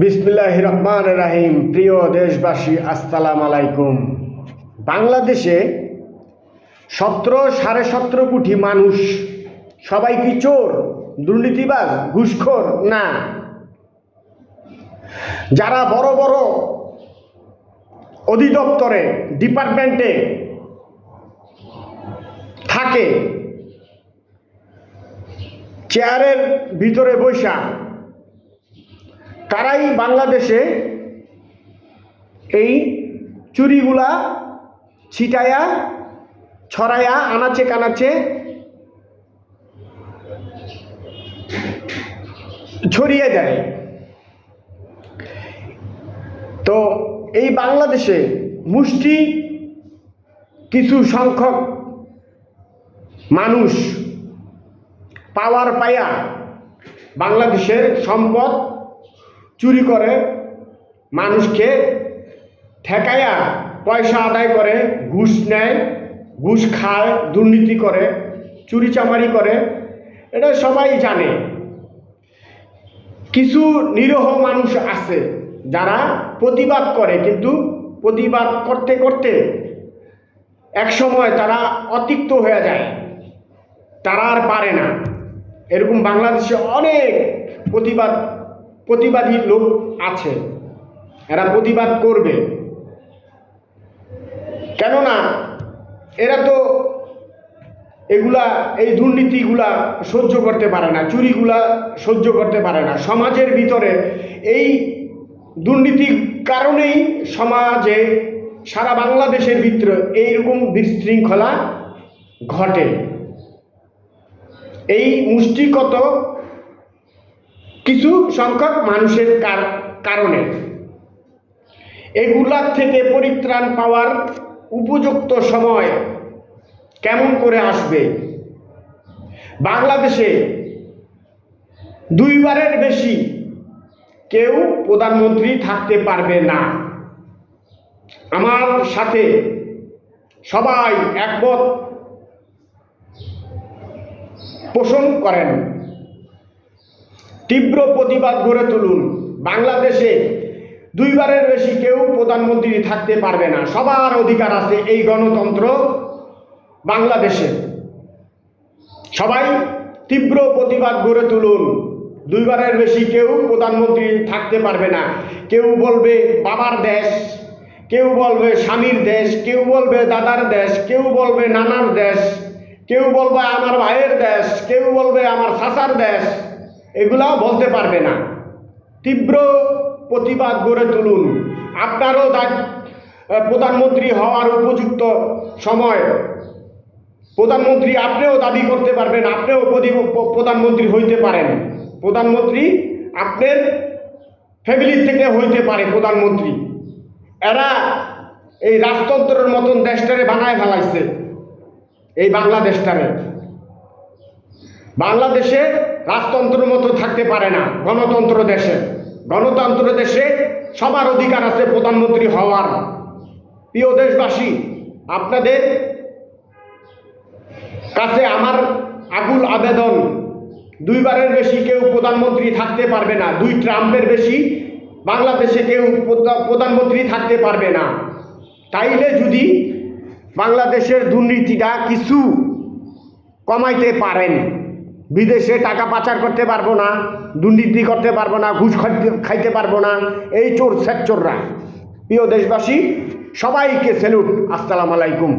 বিসমিল্লাহ রহমান রাহিম প্রিয় দেশবাসী আসসালাম আলাইকুম বাংলাদেশে সতেরো সাড়ে সতেরো কোটি মানুষ, সবাই কি চোর, দুর্নীতিবাজ, ঘুষখোর? না। যারা বড় বড় অধিদপ্তরে, ডিপার্টমেন্টে থাকে, চেয়ারের ভিতরে বৈশা তারাই বাংলাদেশে এই চুরিগুলা ছিটায়া, ছড়ায়া, আনাচে কানাচে ছড়িয়ে দেয়। তো এই বাংলাদেশে মুষ্টি কিছু সংখ্যক মানুষ পাওয়ার পায়া বাংলাদেশের সম্পদ চুরি করে, মানুষকে ঠেকাইয়া পয়সা আদায় করে, ঘুষ নেয়, ঘুষ খায়, দুর্নীতি করে চুরি চামারি করে, এটা সবাই জানে। কিছু নিরহ মানুষ আছে যারা প্রতিবাদ করে, কিন্তু প্রতিবাদ করতে করতে এক সময় তারা অতিক্ত হয়ে যায়। তারা আর পারে না। এরকম বাংলাদেশে অনেক প্রতিবাদ প্রতিবাদী লোক আছে। এরা প্রতিবাদ করবে। কেননা এরা তো এগুলা, এই দুর্নীতিগুলা সহ্য করতে পারে না, চুরিগুলা সহ্য করতে পারে না। সমাজের ভিতরে এই দুর্নীতির কারণেই সমাজে সারা বাংলাদেশের ভিতরে এইরকম বিশৃঙ্খলা ঘটে। এই মুষ্টিগত কিছু সংখ্যক মানুষের কার- কারণে। এগুলার থেকে পরিত্রাণ পাওয়ার উপযুক্ত সময় কেমন করে আসবে? বাংলাদেশে দুইবারের বেশি কেউ প্রধানমন্ত্রী থাকতে পারবে না। আমার সাথে সবাই একমত পোষণ করেন। তীব্র প্রতিবাদ গড়ে তুলুন। বাংলাদেশে দুইবারের বেশি কেউ প্রধানমন্ত্রী থাকতে পারবে না। সবার অধিকার আছে এই গণতন্ত্র বাংলাদেশে। সবাই তীব্র প্রতিবাদ গড়ে তুলুন। দুইবারের বেশি কেউ প্রধানমন্ত্রী থাকতে পারবে না। কেউ বলবে বাবার দেশ, কেউ বলবে স্বামীর দেশ, কেউ বলবে দাদার দেশ, কেউ বলবে নানার দেশ, কেউ বলবে আমার ভাইয়ের দেশ, কেউ বলবে আমার শাসার দেশ। এগুলা বলতে পারবে না। তীব্র প্রতিবাদ গড়ে তুলুন। আপনারও প্রধানমন্ত্রী হওয়ার উপযুক্ত সময়। প্রধানমন্ত্রী, আপনিও দাবি করতে পারবেন, আপনিও প্রধানমন্ত্রী হইতে পারেন। প্রধানমন্ত্রী আপনার ফ্যামিলির থেকে হইতে পারে প্রধানমন্ত্রী। এরা এই রাজতন্ত্রের মতন দেশটারে বানায় ফেলাইছে, এই বাংলাদেশটারে। বাংলাদেশে রাজতন্ত্রের মতো থাকতে পারে না, গণতন্ত্র দেশে। গণতন্ত্র দেশে সবার অধিকার আছে প্রধানমন্ত্রী হওয়ার। প্রিয় দেশবাসী, আপনাদের কাছে আমার আকুল আবেদন, দুইবারের বেশি কেউ প্রধানমন্ত্রী থাকতে পারবে না, দুই ট্রাম্পের বেশি বাংলাদেশে কেউ প্রধানমন্ত্রী থাকতে পারবে না। তাইলে যদি বাংলাদেশের দুর্নীতিটা কিছু কমাইতে পারেন বিদেশে টাকা পাচার করতে পারব না, দুর্নীতি করতে পারব না, ঘুষ খাইতে পারব না, এই চোর স্যাকচোররা প্রিয় দেশবাসী, সবাইকে স্যালুট আসসালাম আলাইকুম।